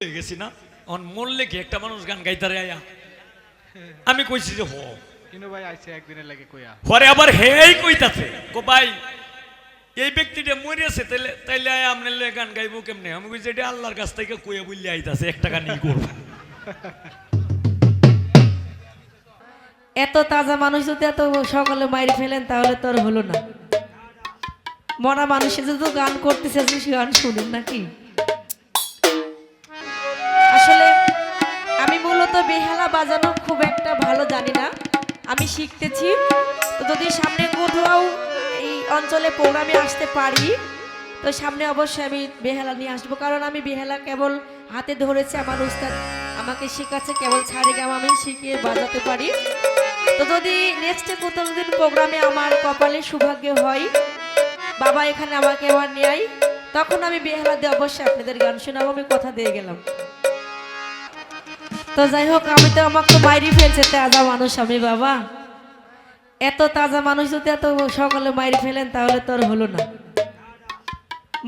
হয়ে গেছি না? অন মরলে কি একটা মানুষ গান গাইতারে আয়া? আমি কইছি যে হ। কিন্তু ভাই আইছে একদিনের লাগে কইয়া। পরে আবার হেই কইতাছে গো ভাই এই ব্যক্তিটা মরিয়াছে তাইলে তাইলে আয়া আপনার লগে গান গাইবো কেমনে? আমি কইছি এটা আল্লাহর কাছ থেকে কইয়া বললে আইতাছে এক টাকা নেই করব। এত তাজা মানুষ যদি এত সকালে মাইরে ফেলেন তাহলে তো আর হলো না। মরা মানুষে যদি গান করতেছে যে সে গান শুনুন নাকি? বাজানো খুব একটা ভালো জানি না। আমি শিখতেছি। তো যদি সামনে কোথাও এই অঞ্চলে প্রোগ্রামে আসতে পারি, তো সামনে অবশ্যই আমি বেহালা নিয়ে আসব। কারণ আমি বেহালা কেবল হাতে ধরেছি আমার উস্তাদ। আমাকে শেখাচ্ছে কেবল ছাড়ে গাম আমি শিখিয়ে বাজাতে পারি। তো যদি নেক্সটে কোথাও দিন প্রোগ্রামে আমার কপালে সৌভাগ্য হয়, বাবা এখানে আমাকে আবার নেয় তখন আমি বেহালা দিয়ে অবশ্যই আপনাদের গান শোনাবো। আমি কথা দিয়ে গেলাম। তো যাই হোক, আমি তো আমাকে তো মাইরি ফেলছে তাজা মানুষ আমি, বাবা। এত তাজা মানুষ যদি এত সকালে মাইরি ফেলেন, তাহলে তো আর হলো না।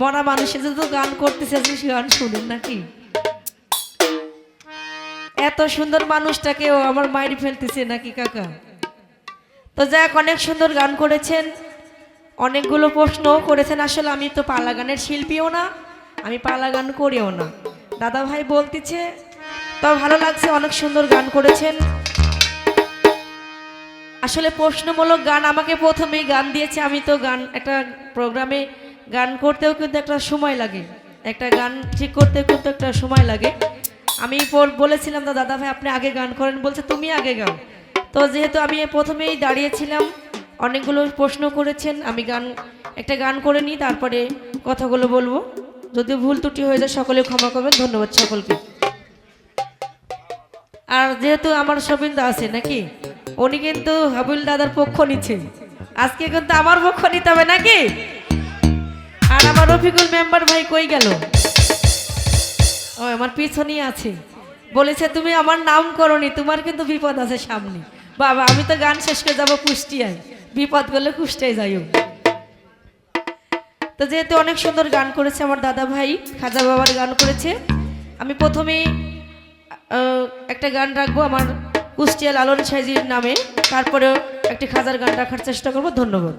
মরা মানুষে যদি গান করতেছে গান শুনুন নাকি? এত সুন্দর মানুষটাকেও আমার মাইরি ফেলতেছে নাকি, কাকা? তো যাক অনেক সুন্দর গান করেছেন, অনেকগুলো প্রশ্নও করেছেন। আসলে আমি তো পালা গানের শিল্পীও না, আমি পালা গান করিও না। দাদা ভাই বলতেছে তো ভালো লাগছে, অনেক সুন্দর গান করেছেন। আসলে প্রশ্নমূলক গান আমাকে প্রথমেই গান দিয়েছে, আমি তো গান, একটা প্রোগ্রামে গান করতেও কিন্তু একটা সময় লাগে। একটা গান ঠিক করতেও কিন্তু একটা সময় লাগে। আমি বলেছিলাম, তো দাদা ভাই, আপনি আগে গান করেন। বলছে, তুমি আগে গাও। তো যেহেতু আমি প্রথমেই দাঁড়িয়েছিলাম, অনেকগুলো প্রশ্ন করেছেন, আমি গান, একটা গান করে নিই, তারপরে কথাগুলো বলব। যদি ভুল ত্রুটি হয়ে যায়, সকলে ক্ষমা করবেন। ধন্যবাদ সকলকে। আর যেহেতু আমার সবিন্দা আছে নাকি, উনি কিন্তু হাবুল দাদার পক্ষ নিচ্ছে। আজকে কিন্তু আমার পক্ষ নিতে হবে নাকি? আর আমার রফিকুল মেম্বার ভাই কই গেল? ও আমার পিছনেই আছে। বলেছে, তুমি আমার নাম করনি, তোমার কিন্তু বিপদ আছে সামনে। বাবা, আমি তো গান শেষ করে যাব কুষ্টিয়ায়। বিপদ করলে কুষ্টিয়ায় যাইও তো যেহেতু অনেক সুন্দর গান করেছে আমার দাদা ভাই, খাজা বাবার গান করেছে, আমি প্রথমেই একটা গান রাখব আমার কুষ্টিয়া লালন সাইজির নামে। তারপরেও একটি খাজার গান রাখার চেষ্টা করব। ধন্যবাদ।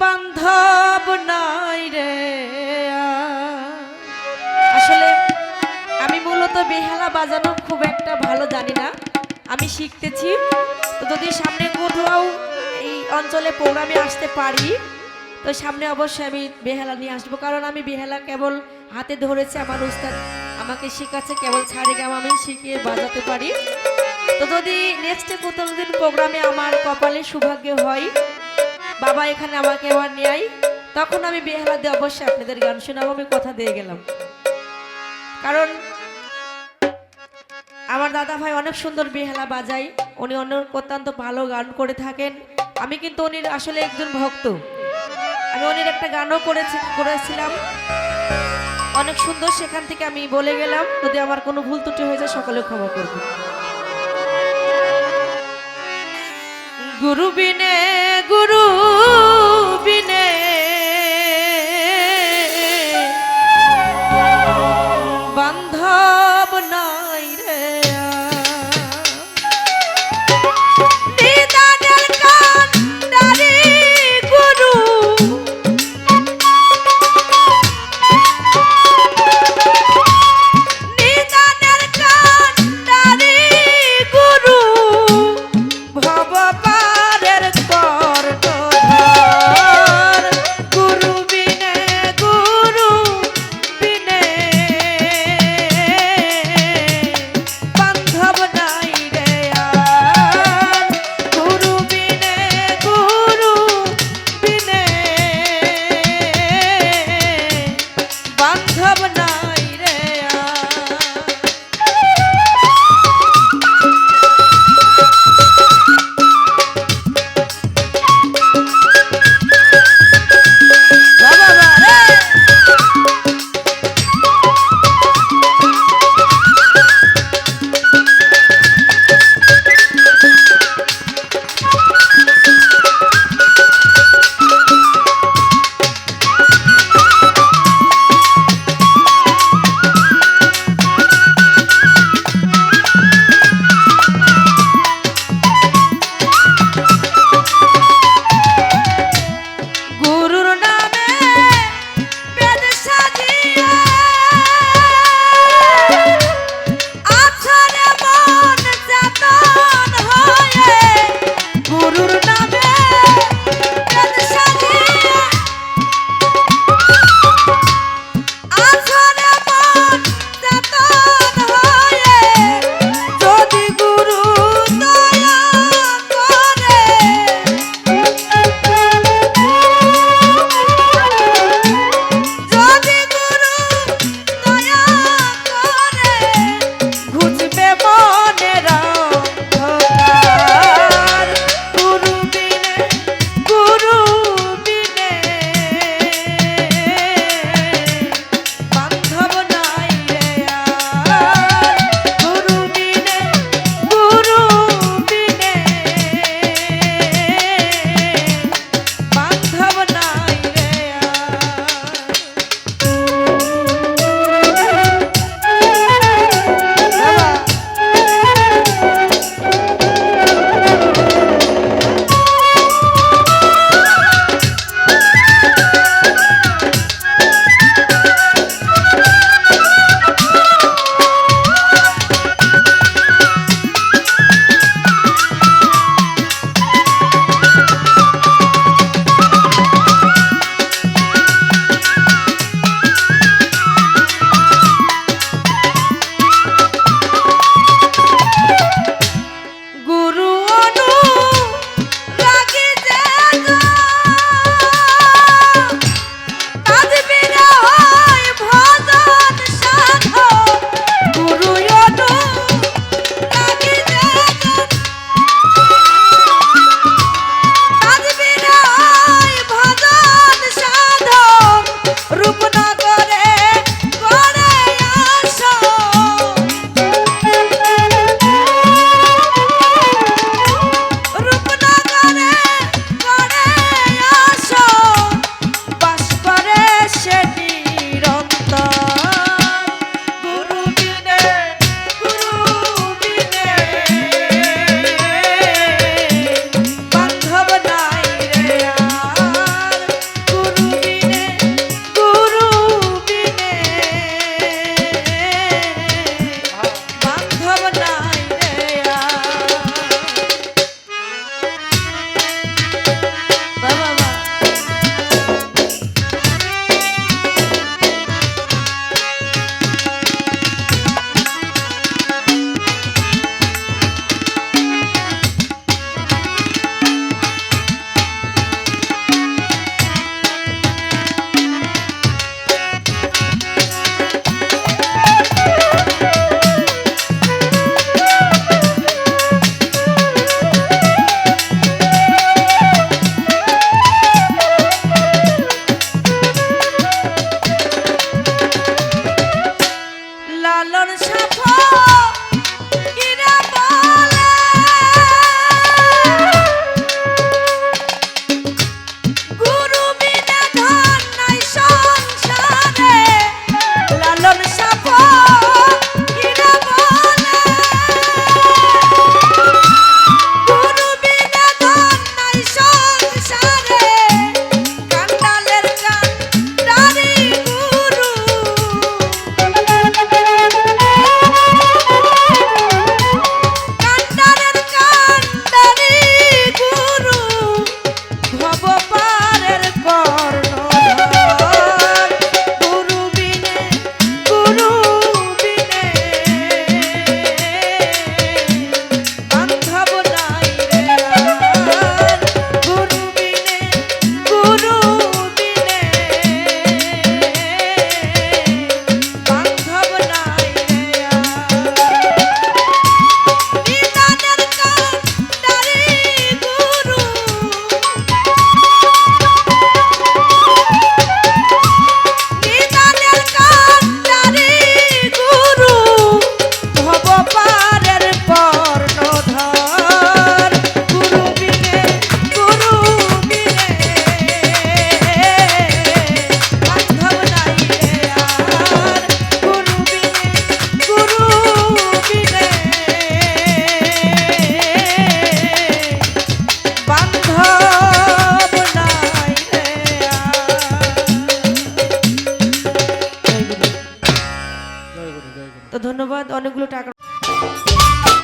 বান্ধব নাই রে আসলে আমি মূলত বেহালা বাজানো খুব একটা ভালো জানি আমি শিখতেছি। তো যদি সামনে কোথাও এই অঞ্চলে প্রোগ্রামে আসতে পারি তো সামনে অবশ্যই আমি বেহালা নিয়ে আসব, কারণ আমি বেহালা কেবল হাতে ধরেছে আমার উস্তাদ। আমাকে শেখাচ্ছে কেবল ছাড়ে গাম আমি শিখিয়ে বাজাতে পারি। তো যদি নেক্সটে কোথাও দিন প্রোগ্রামে আমার কপালে সৌভাগ্য হয়, বাবা এখানে আমাকে আবার নেয় তখন আমি বেহালা দিয়ে অবশ্যই আপনাদের গান শোনাবো, আমি কথা দিয়ে গেলাম। কারণ আমার দাদা ভাই অনেক সুন্দর বেহালা বাজায়, উনি অন্য অত্যন্ত ভালো গান করে থাকেন। আমি কিন্তু উনির আসলে একজন ভক্ত। আমি উনির একটা গানও করেছি, করেছিলাম। অনেক সুন্দর, সেখান থেকে আমি বলে গেলাম, যদি আমার কোনো ভুল ত্রুটি হয়ে যায়, সকলে ক্ষমা করব। গুরু বিনে গুরু বিনে